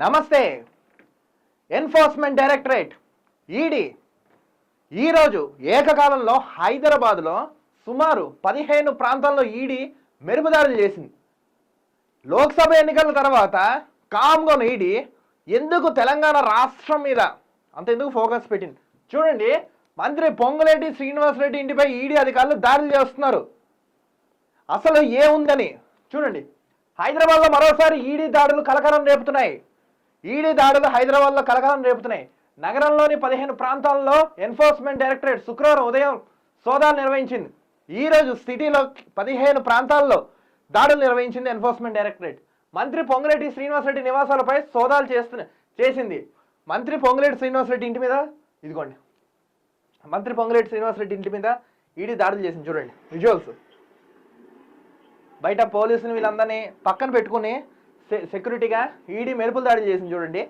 నమస్తే. Enforcement directorate ED ఈరోజు ఏకకాలంలో హైదరాబాద్లో సుమారు పదిహేను ప్రాంతాల్లో ఈడీ మెరుపుదారులు చేసింది. లోక్సభ ఎన్నికల తర్వాత కామ్గా ఈడీ ఎందుకు తెలంగాణ రాష్ట్రం మీద అంత ఎందుకు ఫోకస్ పెట్టింది? చూడండి మంత్రి పొంగులేటి శ్రీనివాసరెడ్డి ఇంటిపై ఈడీ అధికారులు దాడులు చేస్తున్నారు. అసలు ఏముందని చూడండి. హైదరాబాద్లో మరోసారి ఈడీ దాడులు కలకలం రేపుతున్నాయి. ఈడీ దాడులు హైదరాబాద్లో కలకలం రేపుతున్నాయి. నగరంలోని పదిహేను ప్రాంతాల్లో ఎన్ఫోర్స్మెంట్ డైరెక్టరేట్ శుక్రవారం ఉదయం సోదాలు నిర్వహించింది. ఈ రోజు సిటీలో పదిహేను ప్రాంతాల్లో దాడులు నిర్వహించింది ఎన్ఫోర్స్మెంట్ డైరెక్టరేట్. మంత్రి పొంగిరెడ్డి శ్రీనివాసరెడ్డి నివాసాలపై సోదాలు చేస్తున్న చేసింది. మంత్రి పొంగిరెడ్డి శ్రీనివాసరెడ్డి ఇంటి మీద ఇదిగోండి. మంత్రి పొంగిరెడ్డి శ్రీనివాసరెడ్డి ఇంటి మీద ఈడీ దాడులు చేసింది. చూడండి. విజువల్స్. బయట పోలీసుని వీళ్ళందరినీ పక్కన పెట్టుకుని సెక్యూరిటీగా ఈడీ మెరుపులు దాడి చేసింది చూడండి.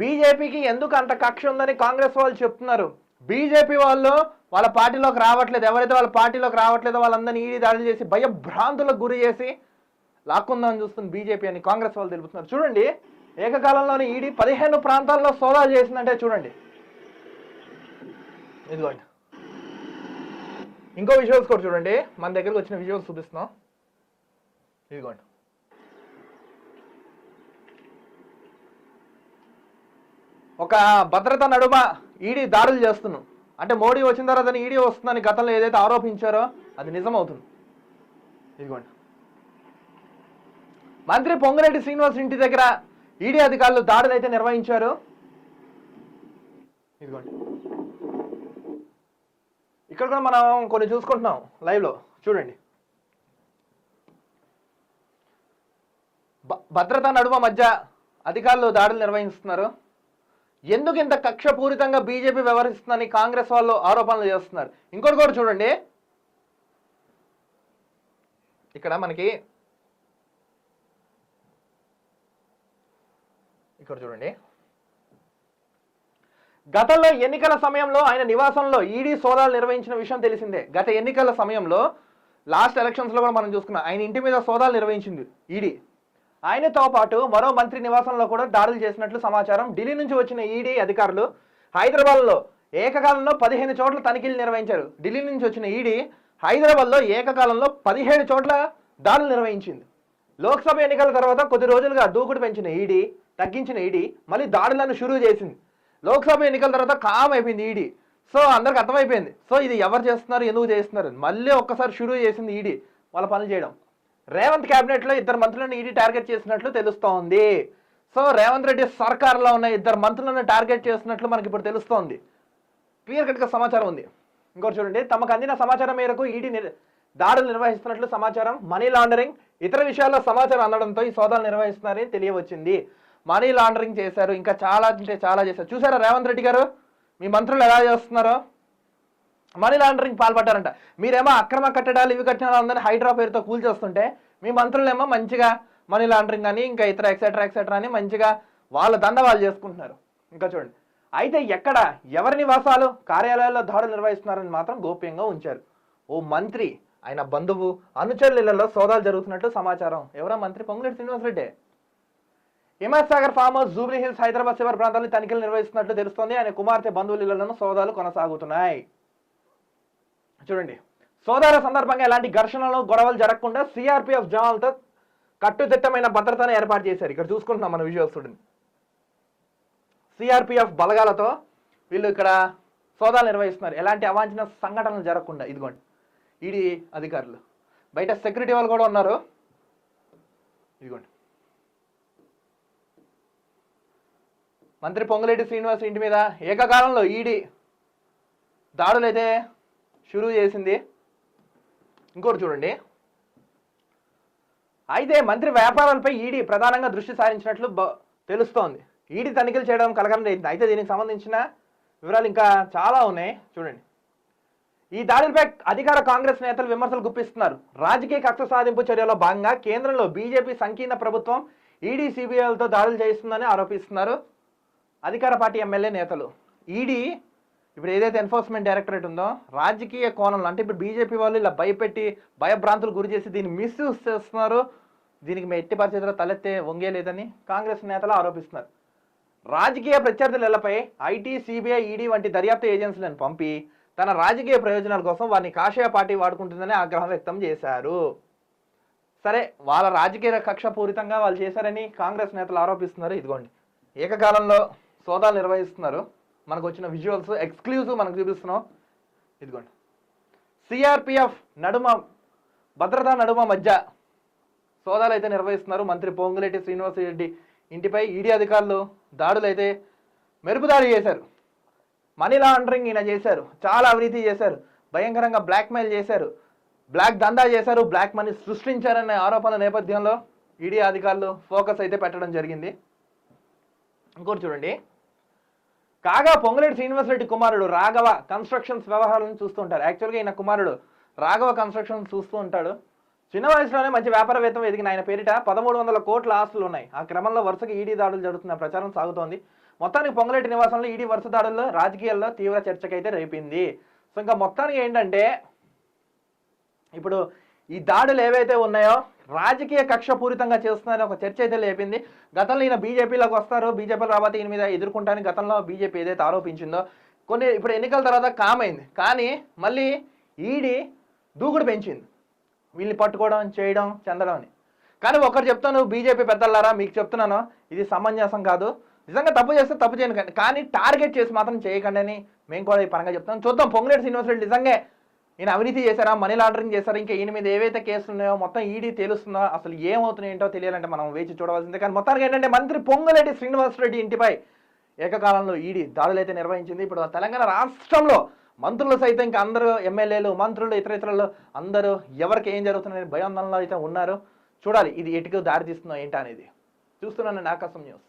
బీజేపీకి ఎందుకు అంత కక్ష ఉందని కాంగ్రెస్ వాళ్ళు చెప్తున్నారు. బీజేపీ వాళ్ళు వాళ్ళ పార్టీలోకి రావట్లేదు. ఎవరైతే వాళ్ళ పార్టీలోకి రావట్లేదో వాళ్ళందరినీ ఈడీ దాడులు చేసి భయభ్రాంతులకు గురి చేసి లాక్కుందామని చూస్తుంది బీజేపీ అని కాంగ్రెస్ వాళ్ళు తెలుపుతున్నారు. చూడండి ఏకకాలంలోనే ఈడీ పదిహేను ప్రాంతాల్లో సోదాలు చేసిందంటే చూడండి. ఇదిగోండి. ఇంకో విజువల్స్ కూడా చూడండి. మన దగ్గరకు వచ్చిన విజువల్స్ చూపిస్తున్నాం. ఇదిగోండి. ఒక భద్రత నడుమ ఈడీ దాడులు చేస్తున్నాం అంటే మోడీ వచ్చిన తర్వాత ఈడీ వస్తుందని గతంలో ఏదైతే ఆరోపించారో అది నిజమవుతుంది. ఇదిగోండి. మంత్రి పొంగిరెడ్డి శ్రీనివాస్ ఇంటి దగ్గర ఈడీ అధికారులు దాడులు అయితే నిర్వహించారు. ఇదిగోండి. ఇక్కడ కూడా మనం కొన్ని చూసుకుంటున్నాం లైవ్లో. చూడండి. భద్రతా నడుమ మధ్య అధికారులు దాడులు నిర్వహిస్తున్నారు. ఎందుకు ఇంత కక్షపూరితంగా బీజేపీ వ్యవహరిస్తుందని కాంగ్రెస్ వాళ్ళు ఆరోపణలు చేస్తున్నారు. ఇంకోటి కూడా చూడండి. ఇక్కడ మనకి ఇక్కడ చూడండి. గతంలో ఎన్నికల సమయంలో ఆయన నివాసంలో ఈడీ సోదాలు నిర్వహించిన విషయం తెలిసిందే. గత ఎన్నికల సమయంలో లాస్ట్ ఎలక్షన్స్లో కూడా మనం చూసుకున్నాం. ఆయన ఇంటి మీద సోదాలు నిర్వహించింది ఈడీ. ఆయనతో పాటు మరో మంత్రి నివాసంలో కూడా దాడులు చేసినట్లు సమాచారం. ఢిల్లీ నుంచి వచ్చిన ఈడీ అధికారులు హైదరాబాద్లో ఏకకాలంలో పదిహేను చోట్ల తనిఖీలు నిర్వహించారు. ఢిల్లీ నుంచి వచ్చిన ఈడీ హైదరాబాద్లో ఏకకాలంలో పదిహేడు చోట్ల దాడులు నిర్వహించింది. లోక్సభ ఎన్నికల తర్వాత కొద్ది రోజులుగా దూకుడు పెంచిన ఈడీ తగ్గించిన ఈడీ మళ్ళీ దాడులను షురూ చేసింది. లోక్సభ ఎన్నికల తర్వాత కామ్ అయిపోయింది ఈడీ. సో అందరికి అర్థమైపోయింది. సో ఇది ఎవరు చేస్తున్నారు ఎందుకు చేస్తున్నారు? అని. మళ్ళీ ఒక్కసారి షురూ చేసింది ఈడీ. వాళ్ళ పనులు చేయడం. రేవంత్ క్యాబినెట్లో ఇద్దరు మంత్రులను ఈడీ టార్గెట్ చేసినట్లు తెలుస్తోంది. సో రేవంత్ రెడ్డి సర్కార్లో ఉన్న ఇద్దరు మంత్రులను టార్గెట్ చేసినట్లు మనకి ఇప్పుడు తెలుస్తోంది. క్లియర్ కట్గా సమాచారం ఉంది. ఇంకోటి చూడండి. తమకు అందిన సమాచారం మేరకు ఈడీ దాడులు నిర్వహిస్తున్నట్లు సమాచారం. మనీ లాండరింగ్ ఇతర విషయాల్లో సమాచారం అందడంతో ఈ సోదాలు నిర్వహిస్తున్నారని తెలియవచ్చింది. మనీ లాండరింగ్ చేశారు ఇంకా చాలా అంటే చాలా చేశారు. చూసారా రేవంత్ రెడ్డి గారు? మీ మంత్రులు ఎలా చేస్తున్నారో? మనీ లాండరింగ్ పాల్పడ్డారంట. మీరేమో అక్రమ కట్టడాలు ఇవి కట్టిన అందరినీ హైడ్రా పేరుతో కూల్చేస్తుంటే మీ మంత్రులేమో మంచిగా మనీ లాండరింగ్ అని ఇంకా ఇతర ఎక్సెట్రా ఎక్సెట్రా అని మంచిగా వాళ్ళ దండ వాళ్ళు చేసుకుంటున్నారు. ఇంకా చూడండి. అయితే ఎక్కడ ఎవరి నివాసాలు కార్యాలయాల్లో దాడులు నిర్వహిస్తున్నారని మాత్రం గోప్యంగా ఉంచారు. ఓ మంత్రి ఆయన బంధువు అనుచరులలో సోదాలు జరుగుతున్నట్టు సమాచారం. ఎవరా మంత్రి? పొంగులేటి శ్రీనివాసరెడ్డి. హిమాయత్ సాగర్ ఫామ్ హౌస్ జూబ్లీ హిల్స్ హైదరాబాద్ శివర్ ప్రాంతాన్ని తనిఖీలు నిర్వహిస్తున్నట్లు తెలుస్తోంది. ఆయన కుమార్తె బంధువులను సోదాలు కొనసాగుతున్నాయి. చూడండి. సోదాల సందర్భంగా ఎలాంటి ఘర్షణలు గొడవలు జరగకుండా సిఆర్పిఎఫ్ జవాన్లతో కట్టుదిట్టమైన భద్రతను ఏర్పాటు చేశారు. ఇక్కడ చూసుకుంటున్నాం మన విజువల్స్ చూడండి. సిఆర్పిఎఫ్ బలగాలతో వీళ్ళు ఇక్కడ సోదాలు నిర్వహిస్తున్నారు. ఎలాంటి అవాంఛన సంఘటనలు జరగకుండా. ఇదిగోండి. ఈడీ అధికారులు. బయట సెక్యూరిటీ వాళ్ళు కూడా ఉన్నారు. ఇదిగోండి. మంత్రి పొంగులేటి శ్రీనివాస్ ఇంటి మీద ఏకకాలంలో ఈడీ దాడులు అయితే షురూ చేసింది. ఇంకోటి చూడండి. అయితే మంత్రి వ్యాపారాలపై ఈడీ ప్రధానంగా దృష్టి సారించినట్లు తెలుస్తోంది. ఈడీ తనిఖీలు చేయడం కలగడం లేదు అయితే దీనికి సంబంధించిన వివరాలు ఇంకా చాలా ఉన్నాయి. చూడండి. ఈ దాడులపై అధికార కాంగ్రెస్ నేతలు విమర్శలు గుప్పిస్తున్నారు. రాజకీయ కక్ష సాధింపు చర్యలో భాగంగా కేంద్రంలో బీజేపీ సంకీర్ణ ప్రభుత్వం ఈడీ సిబిఐలతో దాడులు చేయిస్తుందని ఆరోపిస్తున్నారు. అధికార పార్టీ ఎమ్మెల్యే నేతలు. ఈడీ ఇప్పుడు ఏదైతే ఎన్ఫోర్స్మెంట్ డైరెక్టరేట్ ఉందో రాజకీయ కోణంలో అంటే ఇప్పుడు బీజేపీ వాళ్ళు ఇలా భయపెట్టి భయభ్రాంతులు గురి చేసి దీన్ని మిస్యూజ్ చేస్తున్నారు. దీనికి మేము ఎట్టి పరిస్థితుల్లో తలెత్తే వంగేలేదని కాంగ్రెస్ నేతలు ఆరోపిస్తున్నారు. రాజకీయ ప్రత్యర్థులపై ఐటీ సిబిఐ ఈడీ వంటి దర్యాప్తు ఏజెన్సీలను పంపి తన రాజకీయ ప్రయోజనాల కోసం వారిని కాషాయ పార్టీ వాడుకుంటుందని ఆగ్రహం వ్యక్తం చేశారు. సరే వాళ్ళ రాజకీయ కక్ష పూరితంగా వాళ్ళు చేశారని కాంగ్రెస్ నేతలు ఆరోపిస్తున్నారు. ఇదిగోండి. ఏకకాలంలో సోదాలు నిర్వహిస్తున్నారు. మనకు వచ్చిన విజువల్స్ ఎక్స్క్లూజివ్ మనకు చూపిస్తున్నాం. ఇదిగోండి. సిఆర్పిఎఫ్ నడుమ భద్రతా నడుమ మధ్య సోదాలు అయితే నిర్వహిస్తున్నారు. మంత్రి పొంగులేటి శ్రీనివాసరెడ్డి ఇంటిపై ఈడీ అధికారులు దాడులు అయితే మెరుపుదాడి చేశారు. మనీ లాండరింగ్ ఈయన చేశారు. చాలా అవినీతి చేశారు. భయంకరంగా బ్లాక్మెయిల్ చేశారు. బ్లాక్ దందా చేశారు. బ్లాక్ మనీ సృష్టించారనే ఆరోపణల నేపథ్యంలో ఈడీ అధికారులు ఫోకస్ అయితే పెట్టడం జరిగింది. ఇంకోటి చూడండి. కాగా పొంగులేటి శ్రీనివాసరెడ్డి కుమారుడు రాఘవ కన్స్ట్రక్షన్స్ వ్యవహారాలను చూస్తూ ఉంటారు. యాక్చువల్గా ఈయన కుమారుడు రాఘవ కన్స్ట్రక్షన్స్ చూస్తూ ఉంటాడు. చిన్న వయసులోనే మంచి వ్యాపారవేత్తం ఎదిగిన ఆయన పేరిట పదమూడు వందల కోట్ల ఆస్తులు ఉన్నాయి. ఆ క్రమంలో వరుసగా ఈడీ దాడులు జరుగుతున్న ప్రచారం సాగుతోంది. మొత్తానికి పొంగులేటి నివాసంలో ఈడీ వరుస దాడుల్లో రాజకీయాల్లో తీవ్ర చర్చకైతే రేపింది. సో ఇంకా మొత్తానికి ఏంటంటే ఇప్పుడు ఈ దాడులు ఏవైతే ఉన్నాయో రాజకీయ కక్షపూరితంగా చేస్తున్నారని ఒక చర్చ అయితే లేపింది. గతంలో ఈయన బీజేపీలోకి వస్తారు. బీజేపీ రాబోతే ఈయన మీద ఎదుర్కొంటానికి గతంలో బీజేపీ ఏదైతే ఆరోపించిందో కొన్ని ఇప్పుడు ఎన్నికల తర్వాత కామైంది కానీ మళ్ళీ ఈడీ దూకుడు పెంచింది. వీళ్ళని పట్టుకోవడం చేయడం చెందడం అని. కానీ ఒకరు చెప్తాను బీజేపీ పెద్దలారా మీకు చెప్తున్నాను ఇది సమంజసం కాదు. నిజంగా తప్పు చేస్తే తప్పు చేయను కానీ- కానీ టార్గెట్ చేసి మాత్రం చేయకండి అని మేము కూడా ఈ పరంగా చెప్తాం చూద్దాం పొంగులేటి శ్రీనివాసరెడ్డి నిజంగా నేను అవినీతి చేశారా? మనీ లాండరింగ్ చేశారా? ఇంకా ఈయన మీద ఏవైతే కేసులు ఉన్నాయో మొత్తం ఈడీ తెలుస్తుందో? అసలు ఏమవుతున్నాయి ఏంటో తెలియాలంటే మనం వేచి చూడవలసిందే. కానీ మొత్తానికి ఏంటంటే మంత్రి పొంగులేటి శ్రీనివాసరెడ్డి ఇంటిపై ఏకకాలంలో ఈడీ దాడులు అయితే నిర్వహించింది. ఇప్పుడు తెలంగాణ రాష్ట్రంలో మంత్రులు సైతం ఇంకా అందరూ ఎమ్మెల్యేలు మంత్రులు ఇతర ఇతరులు అందరూ ఎవరికి ఏం జరుగుతుందని భయాందోళనలో అయితే ఉన్నారు. చూడాలి ఇది ఎటుకు దారి తీస్తుందో ఏంటా అనేది చూస్తున్నాను ఆకాశం న్యూస్.